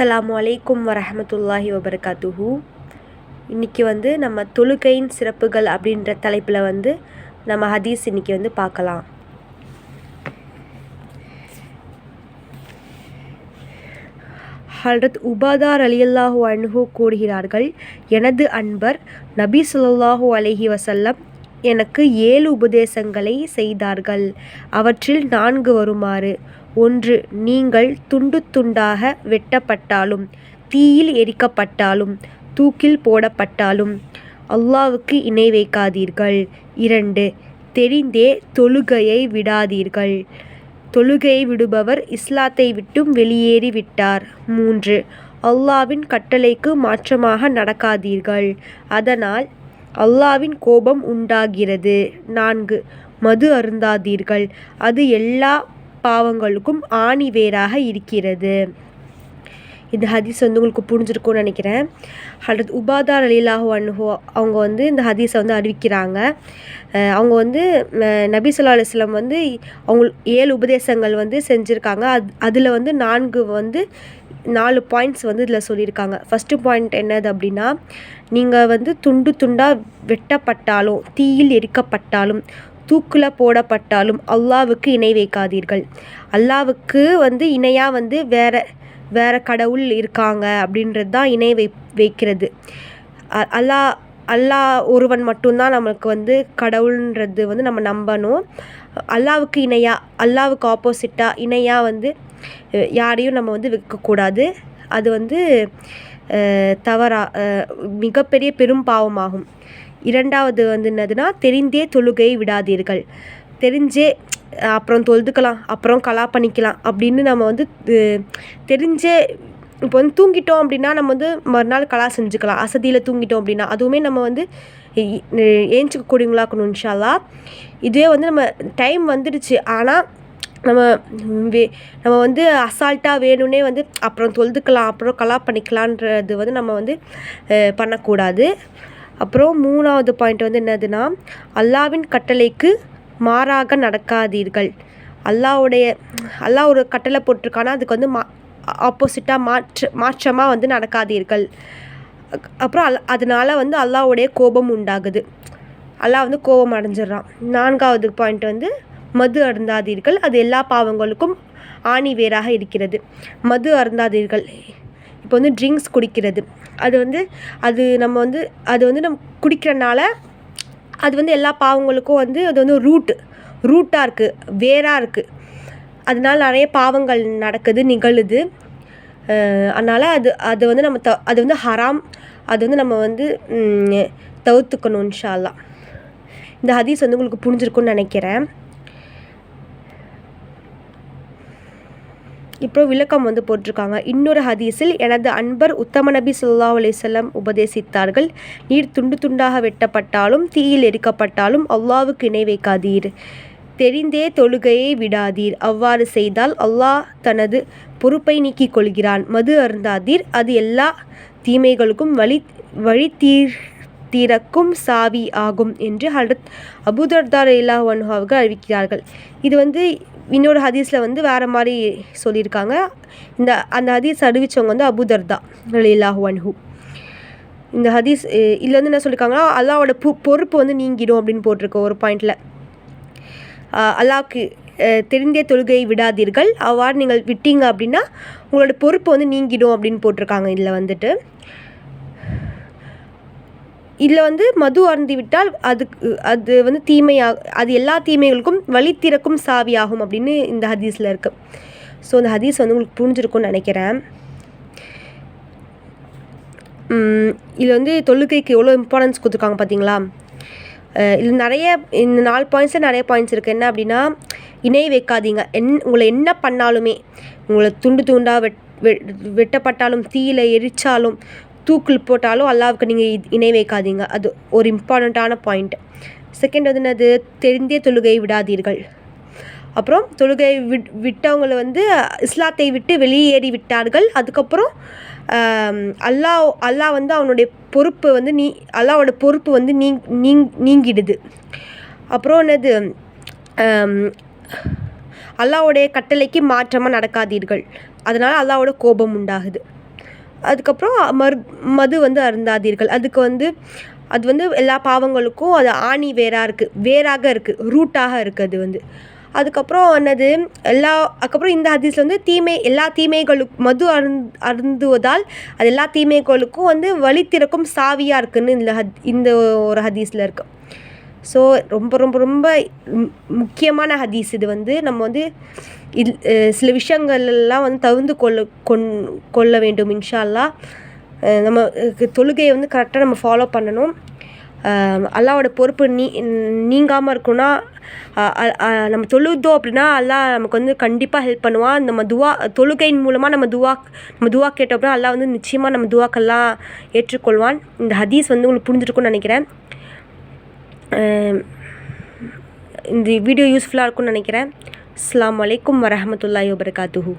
அஸ்ஸலாமு அலைக்கும் வரஹமத்துல்லாஹி வபர்காத்துஹு. இன்றைக்கி வந்து நம்ம தொழுகையின் சிறப்புகள் அப்படின்ற தலைப்பில் வந்து நம்ம ஹதீஸ் இன்றைக்கி வந்து பார்க்கலாம். ஹல்ரத் உபாதார் அலியல்லாஹு அன்ஹு கூறுகிறார்கள் எனது அன்பர் நபி ஸல்லல்லாஹு அலஹி வசல்லம் எனக்கு ஏழு உபதேசங்களை செய்தார்கள். அவற்றில் நான்கு வருமாறு. ஒன்று நீங்கள் துண்டு துண்டாக வெட்டப்பட்டாலும் தீயில் எரிக்கப்பட்டாலும் தூக்கில் போடப்பட்டாலும் அல்லாவுக்கு இணை வைக்காதீர்கள். இரண்டு தெரிந்தே தொழுகையை விடாதீர்கள். தொழுகையை விடுபவர் இஸ்லாத்தை விட்டும் வெளியேறி விட்டார் மூன்று அல்லாவின் கட்டளைக்கு மாற்றமாக நடக்காதீர்கள். அதனால் அல்லாவின் கோபம் உண்டாகிறது. நான்கு மது அருந்தாதீர்கள். அது எல்லா பாவங்களுக்கும் ஆணி வேராக இருக்கிறது. இந்த ஹதீஸ் வந்து உங்களுக்கு புரிஞ்சிருக்கும்னு நினைக்கிறேன். ஹல்ரத் உபாதார் அலிலாஹு அன்ஹு அவங்க வந்து இந்த ஹதீஸை வந்து அறிவிக்கிறாங்க. அவங்க வந்து நபி சொல்லா அலுவலம் வந்து அவங்க ஏழு உபதேசங்கள் வந்து செஞ்சுருக்காங்க. அது அதில் வந்து நான்கு வந்து நாலு பாயிண்ட்ஸ் வந்து இதில் சொல்லியிருக்காங்க. ஃபஸ்ட்டு பாயிண்ட் என்னது அப்படின்னா நீங்கள் வந்து துண்டு துண்டாக வெட்டப்பட்டாலும் தீயில் எரிக்கப்பட்டாலும் தூக்கில் போடப்பட்டாலும் அல்லாவுக்கு இணை வைக்காதீர்கள். அல்லாவுக்கு வந்து இணையாக வந்து வேற வேற கடவுள் இருக்காங்க அப்படின்றது தான் இணை வை வைக்கிறது. அல்லா அல்லாஹ் அல்லாஹ் ஒருவன் மட்டும்தான் நமக்கு வந்து கடவுள்ன்றது வந்து நம்ம நம்பணும். அல்லாவுக்கு இணையாக அல்லாவுக்கு ஆப்போசிட்டாக இணையாக வந்து யாரையும் நம்ம வந்து வைக்கக்கூடாது அது வந்து தவறா மிகப்பெரிய பெரும் பாவமாகும். இரண்டாவது வந்து என்னதுன்னா தெரிந்தே தொழுகையை விடாதீர்கள். தெரிஞ்சே அப்புறம் தொழுதுக்கலாம் அப்புறம் கலா பண்ணிக்கலாம் அப்படின்னு நம்ம வந்து தெரிஞ்சே இப்போ வந்து தூங்கிட்டோம் அப்படின்னா நம்ம வந்து மறுநாள் கலா செஞ்சுக்கலாம். அசதியில் தூங்கிட்டோம் அப்படின்னா அதுவுமே நம்ம வந்து ஏஞ்சிக்க கூடியவங்களாக்கணும் இன்ஷால்லா இதுவே வந்து நம்ம டைம் வந்துடுச்சு. ஆனால் நம்ம வே நம்ம வந்து அசால்ட்டாக வேணும்னே வந்து அப்புறம் தொழுதுக்கலாம் அப்புறம் கலா பண்ணிக்கலான்றது வந்து நம்ம வந்து பண்ணக்கூடாது. அப்புறம் மூணாவது பாயிண்ட் வந்து என்னதுன்னா அல்லாவின் கட்டளைக்கு மாறாக நடக்காதீர்கள். அல்லாவுடைய அல்லாஹ் ஒரு கட்டளை போட்டிருக்கானா அதுக்கு வந்து மா ஆப்போசிட்டாக மாற்று மாற்றமாக வந்து நடக்காதீர்கள். அப்புறம் அல் அதனால் வந்து அல்லாஹ்வுடைய கோபம் உண்டாகுது. அல்லாஹ் வந்து கோபம் அடைஞ்சிடுறான். நான்காவது பாயிண்ட் வந்து மது அருந்தாதீர்கள். அது எல்லா பாவங்களுக்கும் ஆணி வேராக இருக்கிறது. மது அருந்தாதீர்கள். இப்போ வந்து ட்ரிங்க்ஸ் குடிக்கிறது. அது வந்து அது நம்ம வந்து அது வந்து நம்ம குடிக்கிறனால அது வந்து எல்லா பாவங்களுக்கும் வந்து அது வந்து ரூட் ரூட்டாக இருக்குது வேராக இருக்குது அதனால நிறைய பாவங்கள் நடக்குது நிகழுது. அதனால் அது அது வந்து நம்ம த அது வந்து ஹராம் அது வந்து நம்ம வந்து தவிர்த்துக்கணும் இன்ஷால்லாம் இந்த ஹதீஸ் வந்து உங்களுக்கு புரிஞ்சிருக்கும்னு நினைக்கிறேன். இப்போ விளக்கம் வந்து போட்டிருக்காங்க. இன்னொரு ஹதீஸில் எனது அன்பர் உத்தம நபி ஸல்லல்லாஹு அலைஹி உபதேசித்தார்கள் நீர் துண்டு துண்டாக வெட்டப்பட்டாலும் தீயில் எரிக்கப்பட்டாலும் அல்லாவுக்கு இணை வைக்காதீர். தெரிந்தே தொழுகையை விடாதீர். அவ்வாறு செய்தால் அல்லாஹ் தனது பொறுப்பை நீக்கிக் கொள்கிறான். மது அருந்தாதீர். அது எல்லா தீமைகளுக்கும் வழி வழி தீர் தீரக்கும் சாவி ஆகும் என்று ஹரத் அபுதர்தார் இல்லா அறிவிக்கிறார்கள். இது வந்து இன்னொரு ஹதீஸில் வந்து வேறு மாதிரி சொல்லியிருக்காங்க. இந்த அந்த ஹதீஸ் அறிவித்தவங்க வந்து அபுதர்தா இல்லாஹு அன்ஹு. இந்த ஹதீஸ் இதில் வந்து என்ன சொல்லியிருக்காங்கன்னா அல்லாவோட பொ பொறுப்பு வந்து நீங்கிடும் அப்படின்னு போட்டிருக்கோம் ஒரு பாயிண்டில். அல்லாவுக்கு அஹ், தெரிந்தே தொழுகையை விடாதீர்கள். அவ்வாறு நீங்கள் விட்டீங்க அப்படின்னா உங்களோட பொறுப்பு வந்து நீங்கிடும் அப்படின்னு போட்டிருக்காங்க இதில் வந்துட்டு. இதில் வந்து மது அருந்தி விட்டால் அதுக்கு அது வந்து தீமையாக அது எல்லா தீமைகளுக்கும் வழி திறக்கும் சாவியாகும் அப்படின்னு இந்த ஹதீஸில் இருக்குது ஸோ அந்த ஹதீஸ் வந்து உங்களுக்கு புரிஞ்சிருக்கும்னு நினைக்கிறேன். இதில் வந்து தொழுகைக்கு எவ்வளோ இம்பார்ட்டன்ஸ் கொடுத்துருக்காங்க பார்த்தீங்களா இது நிறைய இந்த நாலு பாயிண்ட்ஸில் நிறைய பாயிண்ட்ஸ் இருக்குது என்ன அப்படின்னா இணை வைக்காதீங்க. என் உங்களை என்ன பண்ணாலுமே உங்களை துண்டு துண்டாக வெட் வெ- வெட்டப்பட்டாலும் தீயில எரிச்சாலும் தூக்கில் போட்டாலும் அல்லாவுக்கு நீங்கள் இணை வைக்காதீங்க. அது ஒரு இம்பார்ட்டண்ட்டான பாயிண்ட் செகண்ட் வந்து என்னது? தெரிந்தே தொழுகை விடாதீர்கள். அப்புறம் தொழுகை விட் விட்டவங்களை வந்து இஸ்லாத்தை விட்டு வெளியேறி விட்டார்கள். அதுக்கப்புறம் அல்லாஹ் அல்லாஹ் வந்து அவனுடைய பொறுப்பு வந்து நீ அல்லாவோட பொறுப்பு வந்து நீ நீங் நீங்கிடுது. அப்புறம் என்னது? அல்லாவுடைய அல்லாஹ்வுடைய கட்டளைக்கு மாற்றமாக நடக்காதீர்கள். அதனால் அல்லாவோட கோபம் உண்டாகுது. அதுக்கப்புறம் மரு மது வந்து அருந்தாதீர்கள். அதுக்கு வந்து அது வந்து எல்லா பாவங்களுக்கும் அது ஆணி வேராக இருக்குது வேராக இருக்குது ரூட்டாக இருக்குது அது வந்து. அதுக்கப்புறம் என்னது எல்லா அதுக்கப்புறம் இந்த ஹதீஸில் வந்து தீமை எல்லா தீமைகளுக்கு மது அருந் அருந்துவதால் அது எல்லா தீமைகளுக்கும் வந்து வழி திறக்கும் சாவியாக இருக்குதுன்னு இந்த ஹத் இந்த ஒரு ஹதீஸில் இருக்குது ஸோ ரொம்ப ரொம்ப ரொம்ப முக்கியமான ஹதீஸ் இது வந்து நம்ம வந்து இது சில விஷயங்கள்லாம் வந்து தகுந்து கொள்ள கொண் கொள்ள வேண்டும் இன்ஷா அல்லாஹ் நம்ம தொழுகையை வந்து கரெக்டாக நம்ம ஃபாலோ பண்ணணும். அல்லாவோட பொறுப்பு நீ நீங்காமல் இருக்குன்னா நம்ம தொழுதோம் அப்படின்னா அல்லாஹ் நமக்கு வந்து கண்டிப்பாக ஹெல்ப் பண்ணுவான். நம்ம துவா தொழுகையின் மூலமாக நம்ம துவா நம்ம துவா கேட்டோம் அப்படின்னா அல்லாஹ் வந்து நிச்சயமாக நம்ம துவாக்கெல்லாம் ஏற்றுக்கொள்வான். இந்த ஹதீஸ் வந்து உங்களுக்கு புரிஞ்சிருக்கும்னு நினைக்கிறேன். இந்த வீடியோ யூஸ்ஃபுல்லாக இருக்கும்னு நினைக்கிறேன். அஸ்லாம் வலைக்கம் வரஹமத்துல்லாஹி வபரகாத்துஹு.